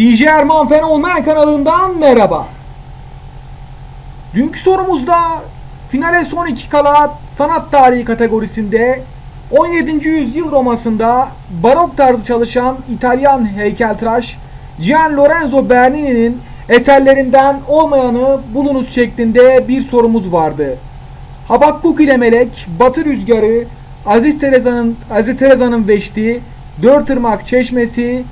DJ Erman Fenomen kanalından merhaba. Dünkü sorumuzda finale son iki kala sanat tarihi kategorisinde 17. yüzyıl Roma'sında barok tarzı çalışan İtalyan heykeltıraş Gian Lorenzo Bernini'nin eserlerinden olmayanı bulunuz şeklinde bir sorumuz vardı. Habakkuk ile Melek, Batı Rüzgarı, Aziz Tereza'nın Aziz Tereza'nın Veşti, Dörtırmak Çeşmesi,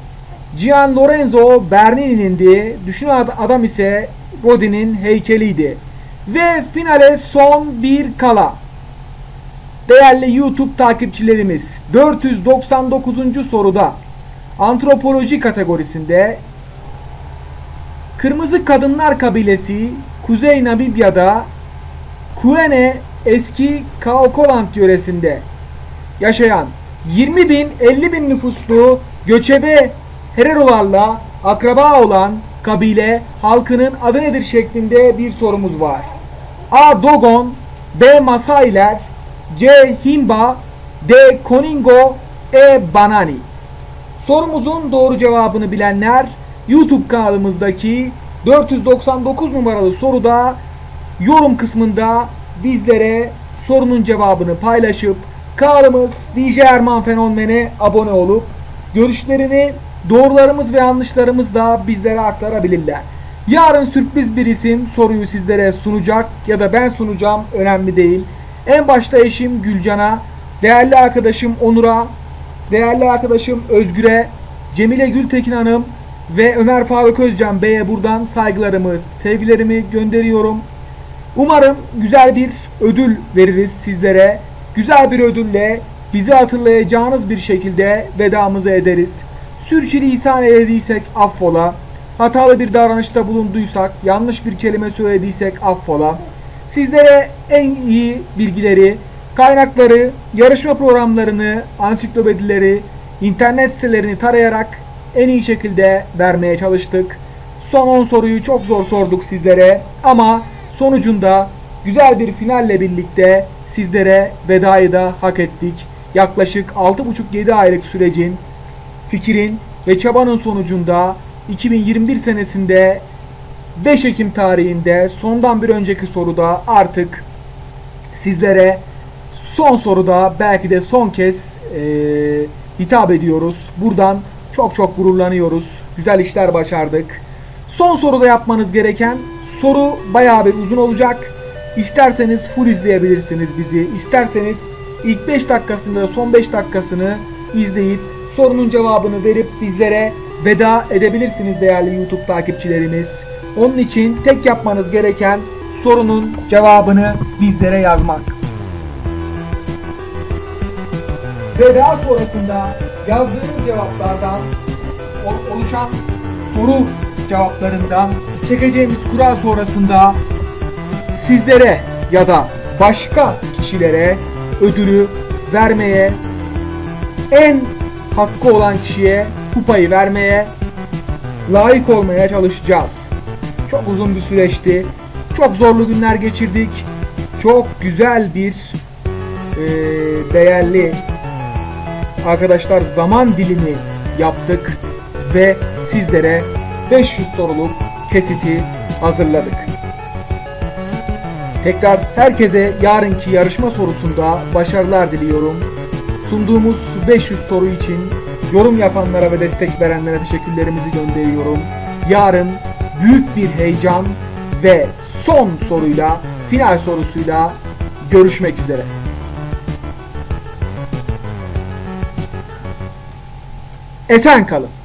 Gian Lorenzo Bernini'nin de düşünen ad- adam ise Rodin'in heykeliydi. Ve finale son bir kala. Değerli YouTube takipçilerimiz 499. soruda antropoloji kategorisinde Kırmızı Kadınlar Kabilesi Kuzey Namibya'da Kuene eski Kaokoland yöresinde yaşayan 20 bin 50 bin nüfuslu göçebe Hererolarla akraba olan kabile halkının adı nedir şeklinde bir sorumuz var. A. Dogon B. Masailer C. Himba D. Koningo E. Banani Sorumuzun doğru cevabını bilenler YouTube kanalımızdaki 499 numaralı soruda yorum kısmında bizlere sorunun cevabını paylaşıp kanalımız DJ Erman Fenomen'e abone olup görüşlerini doğrularımız ve yanlışlarımız da bizlere aktarabilirler. Yarın sürpriz bir isim soruyu sizlere sunacak ya da ben sunacağım önemli değil. En başta eşim Gülcan'a, değerli arkadaşım Onur'a, değerli arkadaşım Özgür'e, Cemile Gültekin Hanım ve Ömer Faruk Özcan Bey'e buradan saygılarımı, sevgilerimi gönderiyorum. Umarım güzel bir ödül veririz sizlere. Güzel bir ödülle bizi hatırlayacağınız bir şekilde vedamızı ederiz. Sürçülisan eylediysek affola. Hatalı bir davranışta bulunduysak, yanlış bir kelime söylediysek affola. Sizlere en iyi bilgileri, kaynakları, yarışma programlarını, ansiklopedileri, internet sitelerini tarayarak en iyi şekilde vermeye çalıştık. Son 10 soruyu çok zor sorduk sizlere ama sonucunda güzel bir finalle birlikte sizlere vedayı da hak ettik. Yaklaşık 6,5-7 aylık sürecin, fikrin ve çabanın sonucunda 2021 senesinde 5 Ekim tarihinde sondan bir önceki soruda artık sizlere son soruda belki de son kez e, hitap ediyoruz. Buradan çok çok gururlanıyoruz. Güzel işler başardık. Son soruda yapmanız gereken soru bayağı bir uzun olacak. İsterseniz full izleyebilirsiniz bizi. İsterseniz ilk 5 dakikasında son 5 dakikasını izleyip sorunun cevabını verip bizlere veda edebilirsiniz değerli YouTube takipçilerimiz. Onun için tek yapmanız gereken sorunun cevabını bizlere yazmak. Ve daha sonrasında yazdığınız cevaplardan oluşan soru cevaplarından çekeceğimiz kura sonrasında sizlere ya da başka kişilere ödülü vermeye en hakkı olan kişiye kupayı vermeye layık olmaya çalışacağız. Çok uzun bir süreçti. Çok zorlu günler geçirdik. Çok güzel bir eee, değerli arkadaşlar zaman dilimi yaptık ve sizlere 500 soruluk kesiti hazırladık. Tekrar herkese yarınki yarışma sorusunda başarılar diliyorum. Sunduğumuz 500 soru için yorum yapanlara ve destek verenlere teşekkürlerimizi gönderiyorum. Yarın büyük bir heyecan ve son soruyla, final sorusuyla görüşmek üzere. Esen kalın.